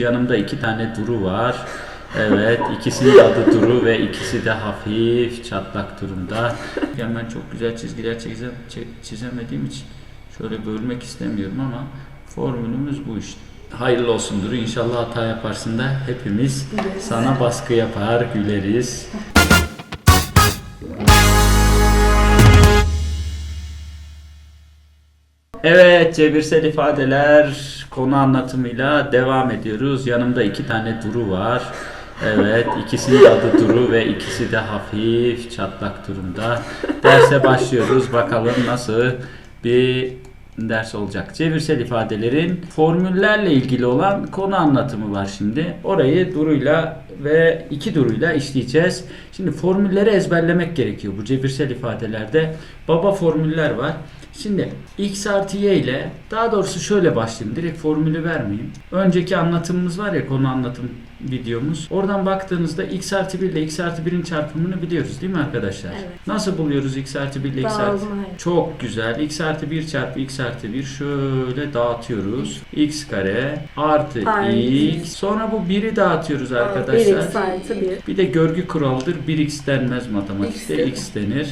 Yanımda iki tane Duru var. Evet, ikisinin adı Duru ve ikisi de hafif çatlak durumda. Yani ben çok güzel çizgiler çize, çi- çizemediğim için şöyle bölmek istemiyorum ama formülümüz bu işte. Hayırlı olsun Duru. İnşallah hata yaparsın da hepimiz sana baskı yapar, güleriz. Evet, cebirsel ifadeler konu anlatımıyla devam ediyoruz. Yanımda iki tane Duru var. Evet, ikisinin adı Duru ve ikisi de hafif çatlak durumda. Derse başlıyoruz. Bakalım nasıl bir ders olacak. Cebirsel ifadelerin formüllerle ilgili olan konu anlatımı var şimdi. Orayı Duru'yla ve iki Duru'yla işleyeceğiz. Şimdi formülleri ezberlemek gerekiyor bu cebirsel ifadelerde. Baba formüller var. Şimdi x artı y ile daha doğrusu şöyle başlayayım. Direkt formülü vermeyeyim. Önceki anlatımımız var ya konu anlatım videomuz. Oradan baktığınızda x artı 1 ile x artı 1'in çarpımını biliyoruz değil mi arkadaşlar? Evet. Nasıl buluyoruz x artı 1 ile x artı çok güzel. x artı 1 çarpı x artı 1 şöyle dağıtıyoruz. x kare artı Artı. x. Sonra bu 1'i dağıtıyoruz arkadaşlar. 1x artı 1. Bir de görgü kuralıdır. 1x denmez matematikte. X x denir.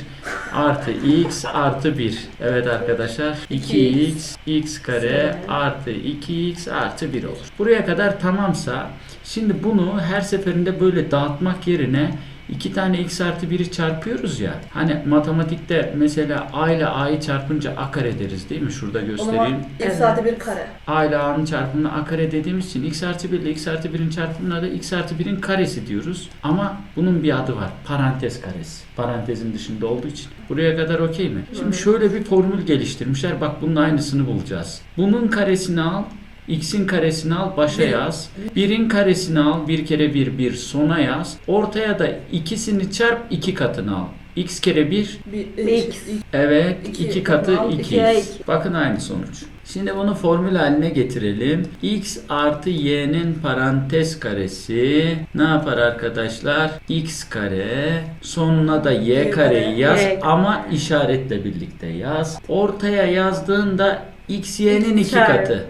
Artı x artı 1. Evet arkadaşlar. 2x x kare artı 2x artı 1 olur. Buraya kadar tamamsa şimdi bunu her seferinde böyle dağıtmak yerine iki tane x artı 1'i çarpıyoruz ya. Hani matematikte mesela a ile a'yı çarpınca a kare deriz değil mi? Şurada O göstereyim. zaman x Evet. artı bir kare. A ile A'nın çarpımını A kare dediğimiz için x artı 1 ile x artı 1'in çarpımına da x artı 1'in karesi diyoruz. Ama bunun bir adı var. Parantez karesi. Parantezin dışında olduğu için. Buraya kadar okey mi? Şimdi şöyle bir formül geliştirmişler. Bak bunun aynısını bulacağız. Bunun karesini al. X'in karesini al başa yaz. 1'in karesini al. Bir kere 1 1 sona yaz. Ortaya da ikisini çarp 2 katını al. X kere 1 Bir, X. Evet, İki. iki katı Al, 2. ikiye iki. Bakın aynı sonuç. Şimdi bunu formül haline getirelim. x artı y'nin parantez karesi ne yapar arkadaşlar? x kare sonuna da y kareyi kare, yaz Y ama işaretle birlikte yaz. Ortaya yazdığında x y'nin iki katı.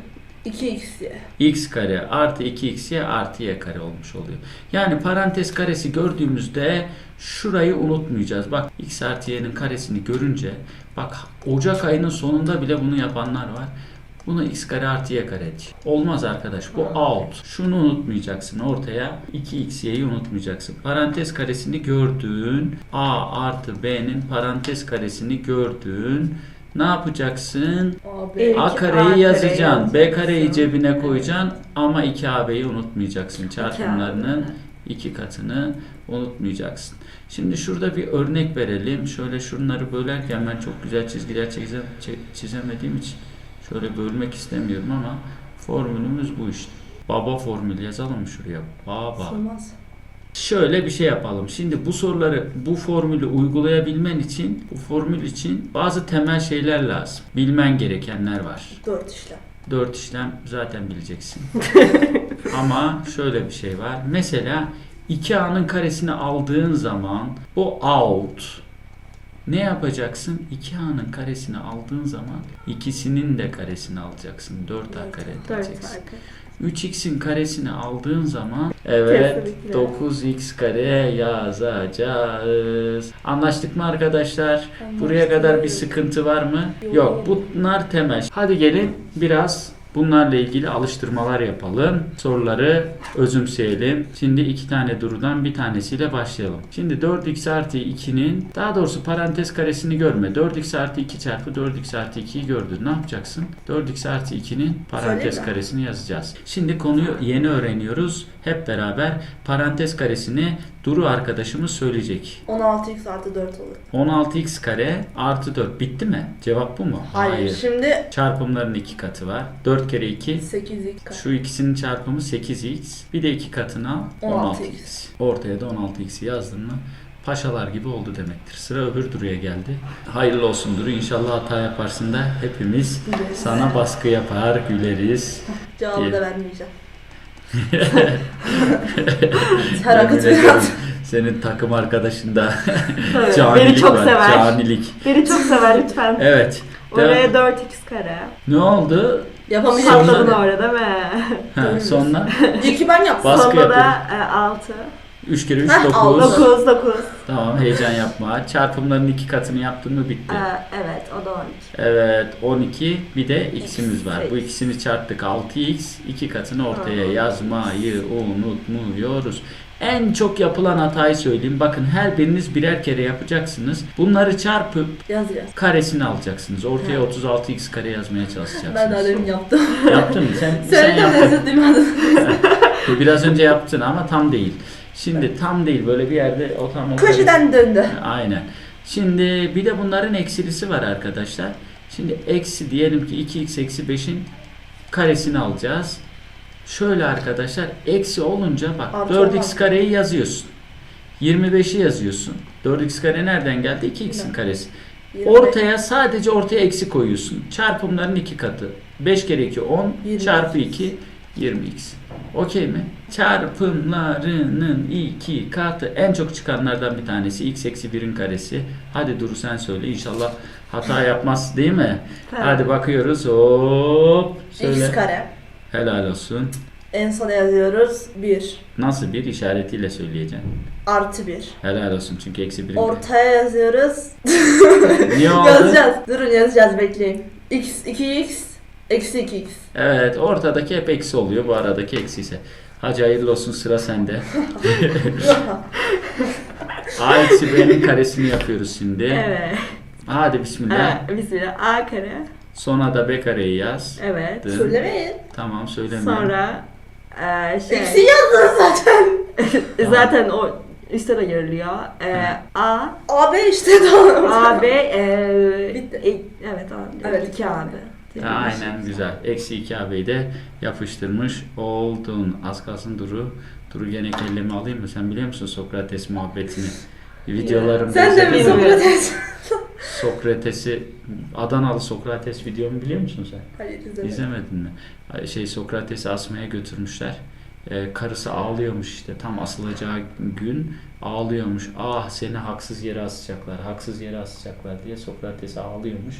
2x y. x kare artı 2xy artı y kare olmuş oluyor. Yani parantez karesi gördüğümüzde şurayı unutmayacağız. Bak x artı y'nin karesini görünce bak Ocak ayının sonunda bile bunu yapanlar var. Bunu x kare artı y kare diyor. Olmaz arkadaş. Bu out. Şunu unutmayacaksın. Ortaya 2xy'yi unutmayacaksın. Parantez karesini gördün. a artı b'nin parantez karesini gördün. Ne yapacaksın? Evet. A kareyi yazacaksın. B kareyi cebine koyacaksın ama 2AB'yi unutmayacaksın. Çarpımlarının iki katını unutmayacaksın. Şimdi şurada bir örnek verelim. Şöyle şunları bölerken ben çok güzel çizgiler çize, çi- çizemediğim için şöyle bölmek istemiyorum ama formülümüz bu işte. Baba formülü yazalım mı şuraya? Baba. Sığmaz. Şöyle bir şey yapalım. Şimdi bu soruları, bu formülü uygulayabilmen için, bu formül için bazı temel şeyler lazım. Bilmen gerekenler var. 4 işlem. Dört işlem zaten bileceksin. Ama şöyle bir şey var. Mesela 2a'nın karesini aldığın zaman bu out. Ne yapacaksın? 2a'nın karesini aldığın zaman ikisinin de karesini alacaksın. 4a kare 4 diyeceksin. Farkı. 3x'in karesini aldığın zaman evet Kesinlikle. 9x kare yazacağız. Anlaştık mı arkadaşlar? Anlaştık. Buraya kadar bir sıkıntı var mı? Yok. Yok. Bunlar temel. Hadi gelin biraz bunlarla ilgili alıştırmalar yapalım. Soruları özümseyelim. Şimdi iki tane durudan bir tanesiyle başlayalım. Şimdi 4x artı 2'nin daha doğrusu parantez karesini görme. 4x artı 2 çarpı 4x artı 2'yi gördün. Ne yapacaksın? 4x artı 2'nin parantez karesini yazacağız. Şimdi konuyu yeni öğreniyoruz. Hep beraber parantez karesini Duru arkadaşımız söyleyecek. 16x artı 4 olur. 16x kare artı 4 bitti mi? Cevap bu mu? Hayır. Şimdi Çarpımların iki katı var. 4 kere 2. 8x kare. Şu ikisinin çarpımı 8x. Bir de iki katını al. 16x. 16x. Ortaya da 16x'i yazdın mı? Paşalar gibi oldu demektir. Sıra öbür Duru'ya geldi. Hayırlı olsun Duru. İnşallah hata yaparsın da hepimiz Güleriz. sana baskı yapar, güleriz. Cevabı da vermeyeceğim. Her akıt biraz. Senin takım arkadaşın da Tabii, canilik Beni çok var. sever. Canilik. Beni çok sever lütfen. Evet. Oraya Devam. 4x kare. Ne oldu? Yapamayacağım. Patladın orada değil mi? Ha, sonra İyi ki ben yaptım. Baskı Sonra da 6. 3 kere 3 Heh, 9. al, 9, 9. Tamam heyecan yapma. Çarpımların iki katını yaptın mı bitti. Evet o da 12. Evet 12 bir de x'imiz var. Bu ikisini çarptık 6x. iki katını ortaya yazmayı unutmuyoruz. En çok yapılan hatayı söyleyeyim. Bakın her biriniz birer kere yapacaksınız. Bunları çarpıp Yazacağız. karesini alacaksınız. Ortaya 36x kare yazmaya çalışacaksınız. Ben daha demin yaptım. Yaptın mı? Sen, sen Söyledim yaptın. özür dilerim. Biraz önce yaptın ama tam değil. Şimdi tam değil. Böyle bir yerde o tam o Köşeden döndü. Aynen. Şimdi bir de bunların eksilisi var arkadaşlar. Şimdi eksi diyelim ki 2x eksi 5'in karesini alacağız. Şöyle arkadaşlar eksi olunca bak Artı 4x olmaz. kareyi yazıyorsun. 25'i yazıyorsun. 4x kare nereden geldi? 2x'in karesi. Ortaya sadece ortaya eksi koyuyorsun. Çarpımların iki katı. 5 kere 2 10 20. çarpı 2 20x. Okey mi? Çarpımlarının iki katı. En çok çıkanlardan bir tanesi x eksi 1'in karesi. Hadi Duru sen söyle. İnşallah hata yapmaz değil mi? Tamam. Hadi bakıyoruz. Hop. Söyle. X kare. Helal olsun. En sona yazıyoruz. 1 Nasıl bir işaretiyle söyleyeceksin? artı 1. Helal olsun çünkü eksi 1'in Ortaya yazıyoruz. Niye oldu? yazacağız. Durun yazacağız bekleyin. X 2x eksi 2x. Evet ortadaki hep eksi oluyor. Bu aradaki eksi ise. Hacı hayırlı olsun sıra sende. A eksi B'nin karesini yapıyoruz şimdi. Evet. Hadi bismillah. Evet. Bismillah. A kare. Sonra da B kareyi yaz. Evet. Dın. Söylemeyin. Tamam söyleme. Sonra e, şey. Eksi yazdın zaten. Zaten o üstte de görülüyor. E, A. AB işte tamam. A, B. E, Bitti. e, evet A. Evet. 2 A, Ha, aynen güzel. Eksi 2 AB'yi de yapıştırmış oldun. Az kalsın Duru. Duru gene kellemi alayım mı? Sen biliyor musun Sokrates muhabbetini? Videolarımda Sen de mi? Sokrates? Sokrates'i Adanalı Sokrates videomu biliyor musun sen? Hayır izlemedim. İzlemedin mi? Şey Sokrates'i asmaya götürmüşler. Ee, karısı ağlıyormuş işte tam asılacağı gün ağlıyormuş. Ah seni haksız yere asacaklar, haksız yere asacaklar diye Sokrates ağlıyormuş.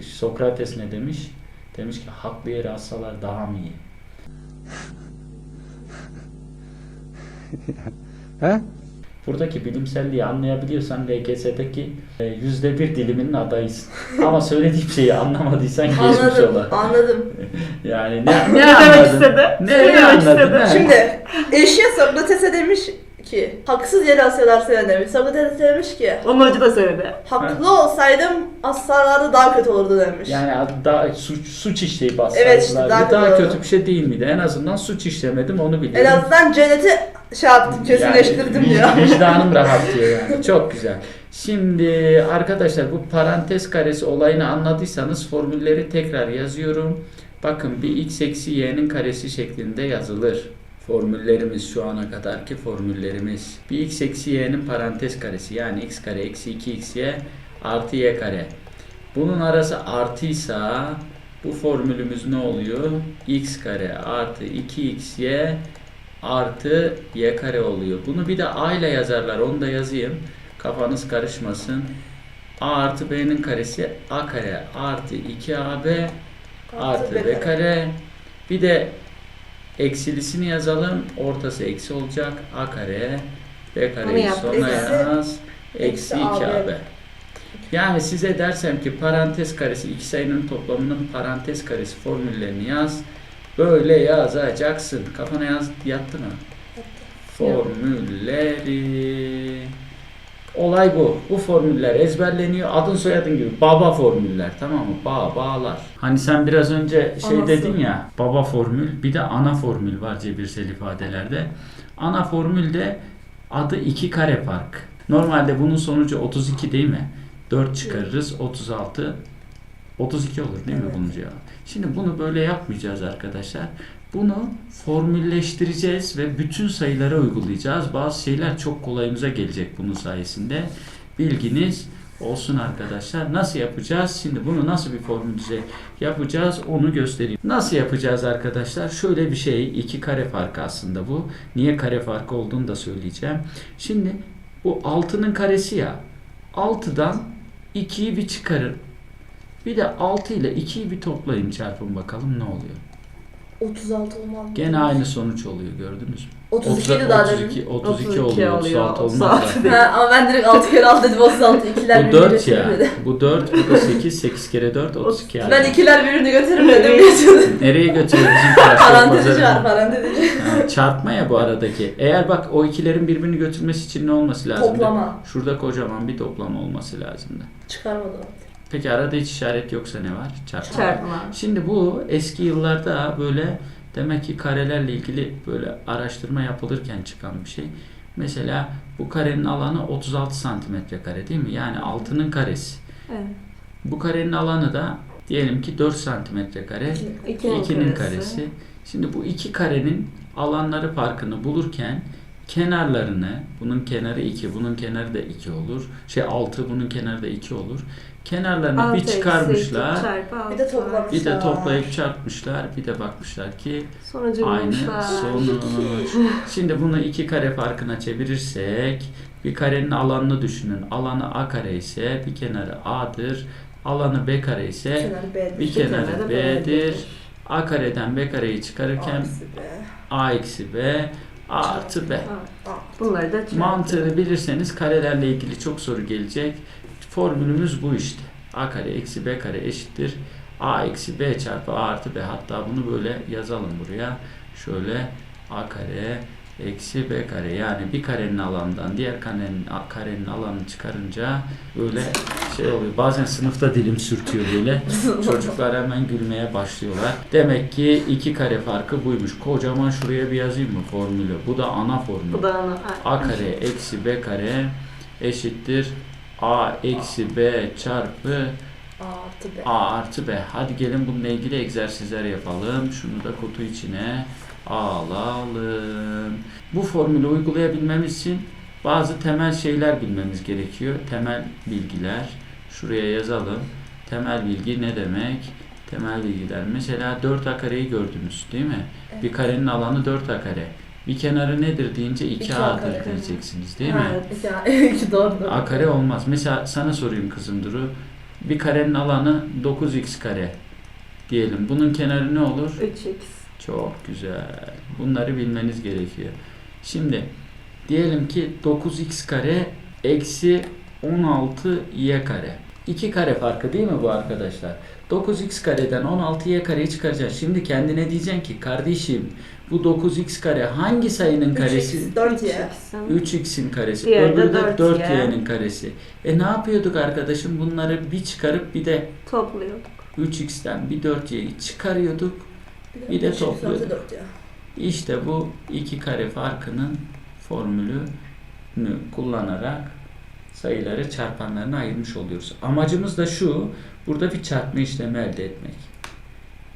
Sokrates ne demiş? Demiş ki haklı yere assalar daha mı iyi? He? Buradaki bilimselliği anlayabiliyorsan LGS'deki e, yüzde bir diliminin adayısın. Ama söylediğim şeyi anlamadıysan geçmiş Anladım, ola. anladım. Yani ne, Ne ne demek anladın? istedi? Ne, Ne ne demek anladın? istedi? Şimdi eşya Sokrates'e demiş ki haksız yere asıyorlar seni demiş. Sokrates demiş ki Onun hoca da söyledi. haklı olsaydım aslarlarda daha kötü olurdu demiş. Yani daha suç, suç işleyip Evet aslanlar. işte, daha daha, kötü kötü bir şey değil miydi? En azından suç işlemedim onu en biliyorum. azından cenneti şey yaptım, kesinleştirdim yani, diyor. Vicdanım rahat diyor yani. Çok güzel. Şimdi arkadaşlar bu parantez karesi olayını anladıysanız formülleri tekrar yazıyorum. Bakın bir x eksi y'nin karesi şeklinde yazılır. Formüllerimiz şu ana kadarki formüllerimiz. Bir x eksi y'nin parantez karesi yani x kare eksi 2xy artı y kare. Bunun arası artıysa bu formülümüz ne oluyor? x kare artı 2xy artı y kare oluyor. Bunu bir de a ile yazarlar. Onu da yazayım. Kafanız karışmasın. a artı b'nin karesi a kare artı 2ab artı b kare. Bir de eksilisini yazalım. Ortası eksi olacak. a kare b kareyi yap. sona Eksi- yaz. Eksi eksi 2ab. Yani size dersem ki parantez karesi iki sayının toplamının parantez karesi formüllerini yaz. Böyle yazacaksın. Kafana yaz yattı mı? Formülleri. Olay bu. Bu formüller ezberleniyor. Adın soyadın gibi. Baba formüller. Tamam mı? Babalar. Hani sen biraz önce şey Anası. dedin ya. Baba formül. Bir de ana formül var cebirsel ifadelerde. Ana formülde adı iki kare fark. Normalde bunun sonucu 32 değil mi? 4 çıkarırız. 36 32 olur değil mi Evet. bunun cevabı? Şimdi bunu böyle yapmayacağız arkadaşlar. Bunu formülleştireceğiz ve bütün sayılara uygulayacağız. Bazı şeyler çok kolayımıza gelecek bunun sayesinde. Bilginiz olsun arkadaşlar. Nasıl yapacağız? Şimdi bunu nasıl bir formülize yapacağız onu göstereyim. Nasıl yapacağız arkadaşlar? Şöyle bir şey. iki kare farkı aslında bu. Niye kare farkı olduğunu da söyleyeceğim. Şimdi bu 6'nın karesi ya. 6'dan 2'yi bir çıkarın. Bir de 6 ile 2'yi bir toplayın çarpın bakalım ne oluyor. 36 olmaz mı? Gene aynı sonuç oluyor gördünüz mü? 32 idi daha demin. 32, 32, 32 oluyor. oluyor, 36 olmaz 36 da. Ha, ama ben direkt 6 kere 6 dedim 36 ikiler Bu birbirini 4 ya. Bu 4, bu da 8. 8 kere 4, 32 yani. Ben ikiler birbirini götürür dedim geçiyordum. Nereye götürüyor bizim Parantezi var parantezi. Ha, Çarpma ya bu aradaki. Eğer bak o ikilerin birbirini götürmesi için ne olması lazım? Toplama. Şurada kocaman bir toplama olması lazımdı. Çıkarmadım. Peki arada hiç işaret yoksa ne var? Çarpma. Çarpma. Şimdi bu eski yıllarda böyle demek ki karelerle ilgili böyle araştırma yapılırken çıkan bir şey. Mesela bu karenin alanı 36 santimetre kare değil mi? Yani 6'nın karesi. Evet. Bu karenin alanı da diyelim ki 4 santimetre kare. İkinin, 2'nin karesi. Şimdi bu iki karenin alanları farkını bulurken kenarlarını, bunun kenarı 2, bunun kenarı da 2 olur. Şey 6, bunun kenarı da 2 olur. Kenarlarını Altı bir çıkarmışlar. Bir de var. toplamış. Bir de toplayıp çarpmışlar. Bir de bakmışlar ki Sonucu aynı bulmuşlar. sonuç. Şimdi bunu iki kare farkına çevirirsek bir karenin alanını düşünün. Alanı a kare ise bir kenarı a'dır. Alanı b kare ise bir kenarı b'dir. B'dir. a kareden b kareyi çıkarırken a eksi b a artı b. Bunları da. Mantığını bilirseniz karelerle ilgili çok soru gelecek. Formülümüz bu işte. A kare eksi B kare eşittir. A eksi B çarpı A artı B. Hatta bunu böyle yazalım buraya. Şöyle A kare eksi B kare. Yani bir karenin alanından diğer karenin, karenin alanını çıkarınca böyle şey oluyor. Bazen sınıfta dilim sürtüyor böyle. Çocuklar hemen gülmeye başlıyorlar. Demek ki iki kare farkı buymuş. Kocaman şuraya bir yazayım mı formülü? Bu da ana formül. Bu da ana. A kare eksi B kare eşittir A eksi B çarpı Artı B. A artı B. Hadi gelin bununla ilgili egzersizler yapalım. Şunu da kutu içine alalım. Bu formülü uygulayabilmemiz için bazı temel şeyler bilmemiz gerekiyor. Temel bilgiler. Şuraya yazalım. Temel bilgi ne demek? Temel bilgiler. Mesela 4A kareyi gördünüz değil mi? Evet. Bir karenin alanı 4A kare. Bir kenarı nedir deyince İki A 2A'dır kare. diyeceksiniz değil mi? evet. Ya, iki doğru doğru. A kare olmaz. Mesela sana sorayım kızım Duru. Bir karenin alanı 9x kare diyelim. Bunun kenarı ne olur? 3x. Çok güzel. Bunları bilmeniz gerekiyor. Şimdi diyelim ki 9x kare eksi 16y kare. 2 kare farkı değil mi bu arkadaşlar? 9x kareden 16y kareyi çıkaracağız. Şimdi kendine diyeceksin ki kardeşim bu 9x kare hangi sayının karesi? 3x, 4y. 3x'in karesi. De Öbürü de 4y. 4y'nin karesi. E ne yapıyorduk arkadaşım? Bunları bir çıkarıp bir de Topluyorduk. 3x'ten bir 4y'yi çıkarıyorduk. Bir de x artı topluyorduk. İşte bu iki kare farkının formülünü kullanarak sayıları çarpanlarına ayırmış oluyoruz. Amacımız da şu, burada bir çarpma işlemi elde etmek.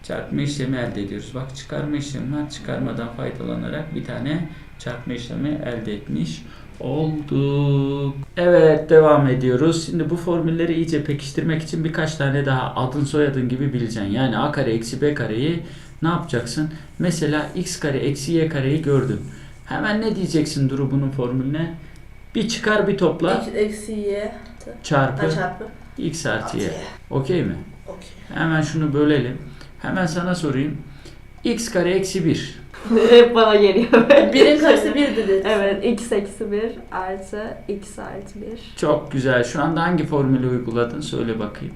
Çarpma işlemi elde ediyoruz. Bak çıkarma işlemi var. Çıkarmadan faydalanarak bir tane çarpma işlemi elde etmiş olduk. Evet devam ediyoruz. Şimdi bu formülleri iyice pekiştirmek için birkaç tane daha adın soyadın gibi bileceksin. Yani a kare eksi b kareyi ne yapacaksın? Mesela x kare eksi y kareyi gördün. Hemen ne diyeceksin Duru bunun formülüne? Bir çıkar bir topla Eksi- Eksi y. çarpı çarpı. x artı y. Okey mi? Okey. Hemen şunu bölelim. Hemen sana sorayım. x kare eksi 1. Hep bana geliyor. Birin karşısı bir dedi. Evet. x eksi 1 artı x artı 1. Çok güzel. Şu anda hangi formülü uyguladın? Söyle bakayım.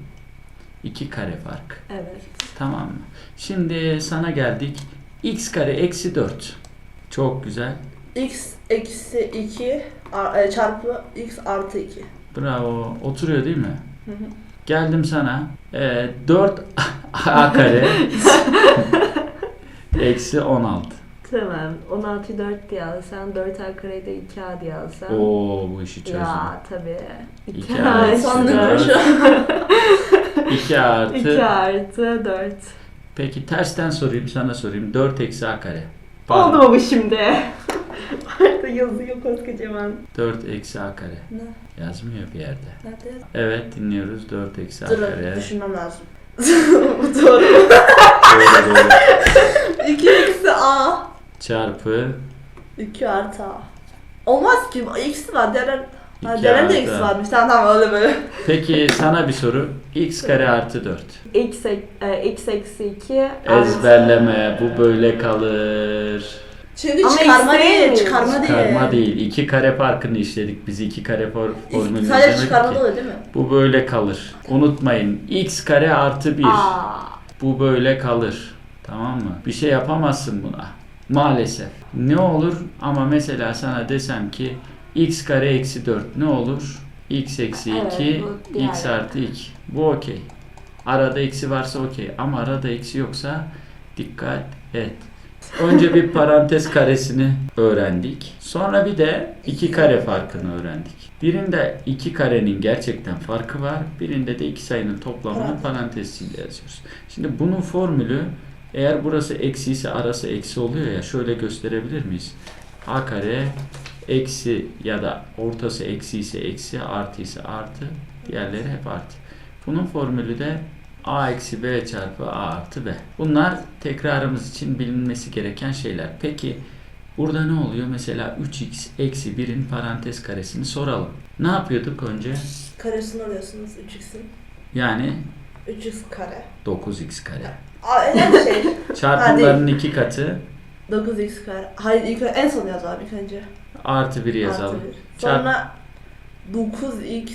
2 kare fark. Evet. Tamam mı? Şimdi sana geldik. x kare eksi 4. Çok güzel. x eksi 2 ar- e, çarpı x artı 2. Bravo. Oturuyor değil mi? Hı hı. Geldim sana. Ee, 4 a kare eksi 16. Tamam. 16'yı 4 diye alsan 4a kareyi de 2a diye alsan. Oo bu işi çözdüm. Ya tabii. İki 2 a eksi Sandım dört. şu an. 2 artı. 2 artı 4. Peki tersten sorayım sana sorayım. 4 eksi a kare. Oldu mu bu şimdi? Orada yazıyor koskocaman. 4 eksi a kare. Ne? Yazmıyor bir yerde. Nerede? Evet dinliyoruz 4 eksi a Dur kare. düşünmem lazım. Bu doğru. Doğru doğru. 2 eksi a. Çarpı 2 artı a. Olmaz ki. X'i var. Ha, İki Ceren de artı. x varmış. Tamam tamam öyle böyle. Peki sana bir soru. x kare artı 4. X, e, x eksi 2 Ezberleme bu böyle kalır. Çünkü Ama çıkarma x değil değil, çıkarma değil. Çıkarma değil. İki kare farkını işledik. Biz iki kare for- formülünü Sadece çıkarma ki. da değil mi? Bu böyle kalır. Unutmayın. x kare artı 1. Aa, Bu böyle kalır. Tamam mı? Bir şey yapamazsın buna. Maalesef. Ne olur ama mesela sana desem ki x kare eksi 4 ne olur? x eksi Evet, 2 bu diğer x artı 2. Bu okey. Arada eksi varsa okey ama arada eksi yoksa dikkat et. Önce bir parantez karesini öğrendik. Sonra bir de iki kare farkını öğrendik. Birinde iki karenin gerçekten farkı var. Birinde de iki sayının toplamını Parantez. parantezinde yazıyoruz. Şimdi bunun formülü eğer burası eksi ise arası eksi oluyor ya şöyle gösterebilir miyiz? a kare eksi ya da ortası eksi ise eksi artı ise artı diğerleri hep artı. Bunun formülü de a eksi b çarpı a artı b. Bunlar tekrarımız için bilinmesi gereken şeyler. Peki burada ne oluyor? Mesela 3x eksi 1'in parantez karesini soralım. Ne yapıyorduk önce? Karesini alıyorsunuz 3x'in. Yani 3x kare. 9x kare. Aa önemli şey. Çarpımların iki katı 9x kare. Hayır ilk en son yaz abi ilk önce. artı 1 yazalım. Artı bir. Sonra 9x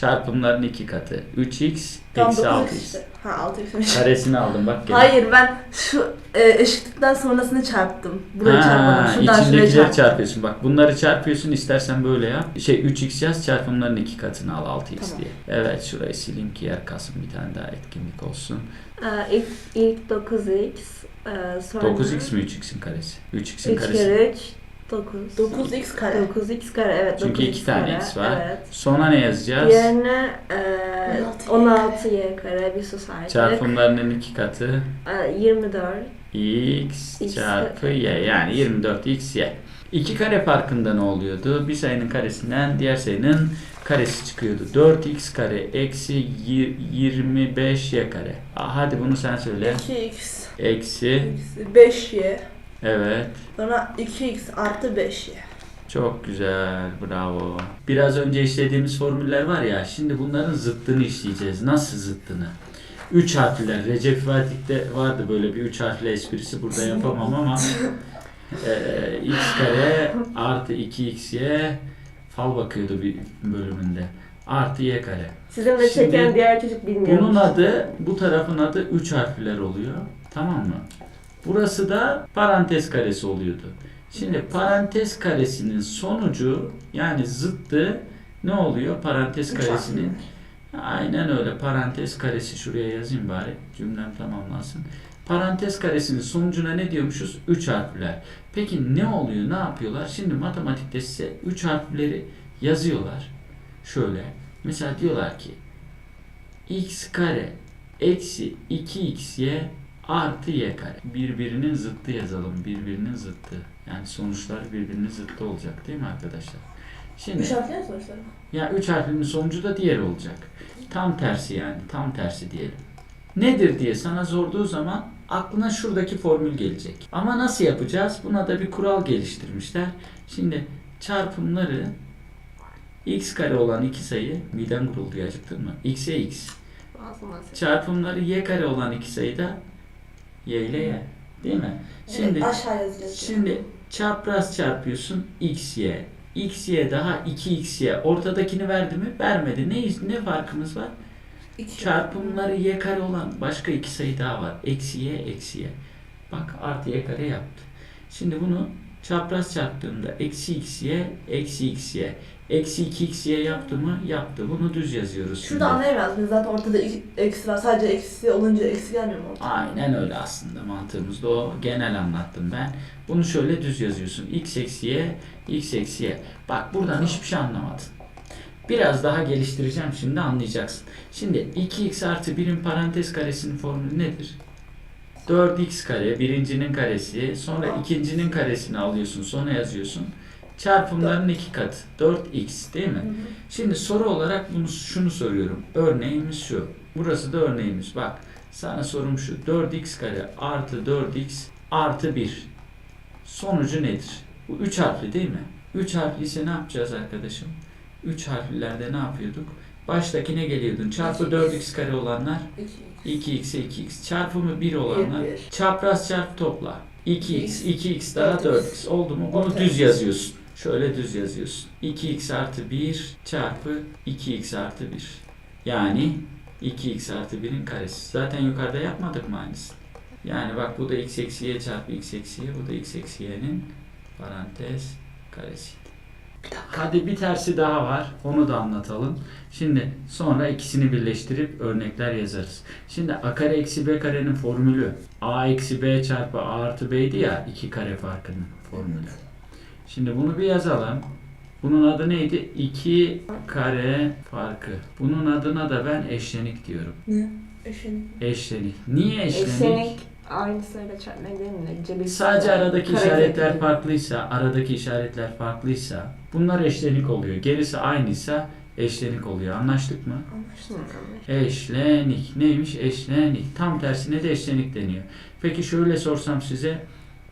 Çarpımların iki katı. 3x tam eksi 9x 6x. işte. Ha 6x'miş. Karesini aldım bak. gene. Hayır ben şu e, eşitlikten sonrasını çarptım. Burayı çarpmadım. Şuradan şuraya içindekileri çarptım. çarpıyorsun. Bak bunları çarpıyorsun istersen böyle yap. Şey 3x yaz çarpımların iki katını al 6x Tamam. diye. Evet şurayı sileyim ki yer kalsın bir tane daha etkinlik olsun. e, ilk, ilk 9x e, sonra 9x mi 3x'in karesi? 3x'in 3 karesi. kere 3 9 9x kare. 9x kare evet Çünkü 9x iki tane kare, x var. Evet. Sonra ne yazacağız? Diğerine e, 16y 16y kare bir sus artık. Çarpımlarının iki katı E, 24 x X çarpı y yani 24x y. İki kare farkında ne oluyordu? Bir sayının karesinden diğer sayının karesi çıkıyordu. 4x kare eksi y- 25y kare. Aa, hadi bunu sen söyle. 2x Eksi 5y. Evet. Sonra 2x artı 5y. Çok güzel. Bravo. Biraz önce işlediğimiz formüller var ya. Şimdi bunların zıttını işleyeceğiz. Nasıl zıttını? Üç harfler. Recep Fatih'te vardı böyle bir üç harfli esprisi. Burada yapamam ama eee, x kare artı 2xy fal bakıyordu bir bölümünde. Artı y kare. Sizin de Şimdi çeken diğer çocuk bilmiyor. Bunun adı, bu tarafın adı üç harfler oluyor. Tamam mı? Burası da parantez karesi oluyordu. Şimdi parantez karesinin sonucu yani zıttı ne oluyor? Parantez karesinin aynen öyle parantez karesi şuraya yazayım bari cümlem tamamlansın. Parantez karesinin sonucuna ne diyormuşuz? 3 harfler. Peki ne oluyor? Ne yapıyorlar? Şimdi matematikte size 3 harfleri yazıyorlar. Şöyle. Mesela diyorlar ki x kare eksi 2xy artı y kare. Birbirinin zıttı yazalım. Birbirinin zıttı. Yani sonuçlar birbirinin zıttı olacak değil mi arkadaşlar? Şimdi 3 harfli mi sonuçları? ya 3 harfinin sonucu da diğer olacak. Tam tersi yani. Tam tersi diyelim. Nedir diye sana sorduğu zaman aklına şuradaki formül gelecek. Ama nasıl yapacağız? Buna da bir kural geliştirmişler. Şimdi çarpımları x kare olan iki sayı midem gurulduyor acıktın mı? x'e x. Çarpımları y kare olan iki sayı da y ile y. Değil mi? Şimdi evet, aşağı yazacağız. Şimdi çapraz çarpıyorsun xy. xy daha 2xy. Ortadakini verdi mi? Vermedi. Ne, ne farkımız var? İki. Çarpımları y kare olan başka iki sayı daha var. Eksi y, eksi y. Bak artı y kare yaptı. Şimdi bunu çapraz çarptığımda eksi xy, eksi xy. Eksi 2xy yaptı mı? Yaptı. Bunu düz yazıyoruz şimdi. Şurada anlayamaz mıyız? Zaten ortada eksi var. Sadece eksi olunca eksi gelmiyor mu ortada? Aynen öyle aslında mantığımız da o. Genel anlattım ben. Bunu şöyle düz yazıyorsun. x eksi y, x eksi y. Bak buradan hiçbir şey anlamadın. Biraz daha geliştireceğim şimdi anlayacaksın. Şimdi 2x artı 1'in parantez karesinin formülü nedir? 4x kare birincinin karesi sonra ikincinin karesini alıyorsun sonra yazıyorsun. Çarpımların iki katı 4x değil mi? Şimdi soru olarak bunu şunu soruyorum. Örneğimiz şu. Burası da örneğimiz. Bak sana sorum şu. 4x kare artı 4x artı 1. Sonucu nedir? Bu 3 harfli değil mi? 3 harfli ise ne yapacağız arkadaşım? 3 harflilerde ne yapıyorduk? Baştakine geliyordun. Çarpı 4x kare olanlar 2 2x'e 2x. Çarpımı 1 olanlar çapraz çarp topla. 2x, 2x daha 4x oldu mu? Bunu düz yazıyorsun. Şöyle düz yazıyorsun. 2x artı 1 çarpı 2x artı 1. Yani 2x artı 1'in karesi. Zaten yukarıda yapmadık mı aynısını? Yani bak bu da x eksi y çarpı x eksi y. Bu da x eksi y'nin parantez karesiydi. Hadi bir tersi daha var. Onu da anlatalım. Şimdi sonra ikisini birleştirip örnekler yazarız. Şimdi a kare eksi b karenin formülü a eksi b çarpı a artı b'ydi ya iki kare farkının formülü. Şimdi bunu bir yazalım. Bunun adı neydi? 2 kare farkı. Bunun adına da ben eşlenik diyorum. Ne? Eşin. Eşlenik. Niye eşlenik? Eşlenik aynısıyla çarpmak değil mi? Cebir Sadece aradaki kare işaretler gibi. farklıysa, aradaki işaretler farklıysa bunlar eşlenik oluyor. Gerisi aynıysa eşlenik oluyor. Anlaştık mı? Anlaştık. Eşlenik. Neymiş? Eşlenik. Tam tersine de eşlenik deniyor. Peki şöyle sorsam size,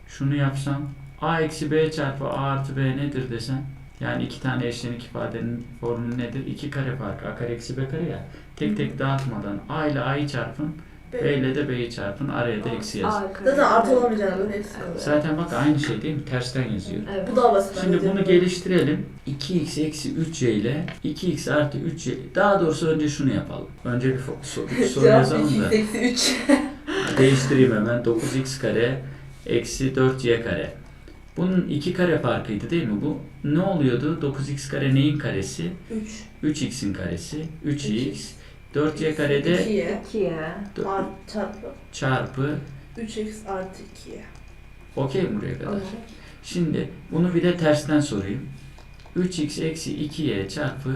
şunu yapsam, a eksi b çarpı a artı b nedir desem, yani iki tane eşlenik ifadenin formülü nedir? İki kare farkı. A kare eksi b kare ya. Tek tek dağıtmadan a ile a'yı çarpın, b ile de b'yi çarpın. Araya da eksi kare. Zaten artı olamayacağını hepsi. Zaten bak aynı şey değil mi? Tersten yazıyor. Evet. Bu daha basit. Şimdi bunu geliştirelim. 2x eksi 3y ile 2x artı 3y. Daha doğrusu önce şunu yapalım. Önce bir soru, soru yazalım da. 2 eksi 3. Değiştireyim hemen. 9x kare eksi 4y kare. Bunun iki kare farkıydı değil mi bu? Ne oluyordu? 9x kare neyin karesi? 3. 3x'in karesi. 3x. 4y karede 2'ye. 2'ye. Art çarpı. çarpı 3x artı 2'ye. okey mi buraya kadar? Şimdi bunu bir de tersten sorayım. 3x eksi 2y çarpı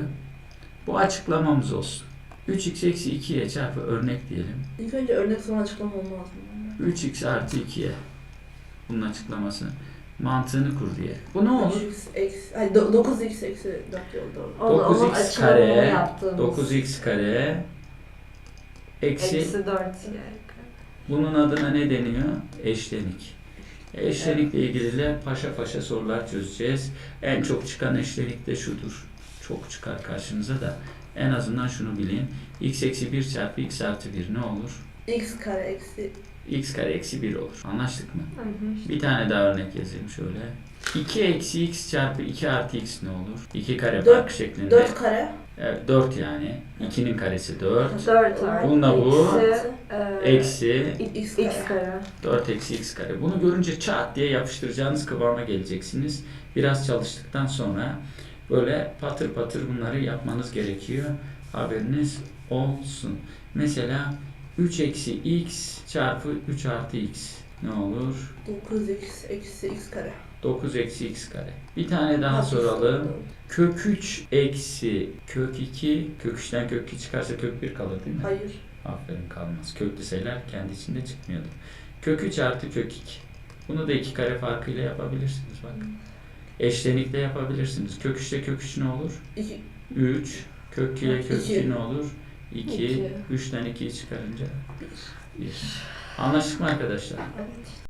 bu açıklamamız olsun. 3x eksi 2y çarpı örnek diyelim. İlk önce örnek sonra açıklama olmaz mı? 3x artı 2y. Bunun açıklaması. Mantığını kur diye. Bu ne olur? 3x eksi, hayır, do- 9x eksi 4 yol doğru. O da onun 9x açılımını kare, yaptığımız. 9x kare eksi Eksi 4 bunun adına ne deniyor? Eşlenik. Eşlenikle ilgili de paşa paşa sorular çözeceğiz. En çok çıkan eşlenik de şudur. Çok çıkar karşınıza da. En azından şunu bilin. x eksi 1 çarpı x artı 1 ne olur? x kare eksi x kare eksi 1 olur. Anlaştık mı? Hı. Bir tane daha örnek yazayım şöyle. 2 eksi x çarpı 2 artı x ne olur? 2 kare Dört- fark şeklinde. 4 kare Evet, 4 yani. 2'nin karesi 4. 4 artı Bununla bu eksi, e, Eksi x x kare. kare. 4 eksi x kare. Bunu görünce çat diye yapıştıracağınız kıvama geleceksiniz. Biraz çalıştıktan sonra böyle patır patır bunları yapmanız gerekiyor. Haberiniz olsun. Mesela 3 eksi x çarpı 3 artı x ne olur? 9x eksi x kare. 9 eksi x kare. Bir tane daha soralım. Kök 3 eksi kök 2. Kök 3'ten kök 2 çıkarsa kök 1 kalır değil mi? Hayır. Aferin kalmaz. Köklü sayılar kendi içinde çıkmıyordu. Kök 3 artı kök 2. Bunu da iki kare farkıyla yapabilirsiniz bak. Eşlenikle yapabilirsiniz. Kök 3'te kök 3 ne olur? 2 3. Kök 2 ile kök İki. 2 ne olur? 2. İki. 3'ten 2'yi çıkarınca 1. Anlaştık mı arkadaşlar? Evet.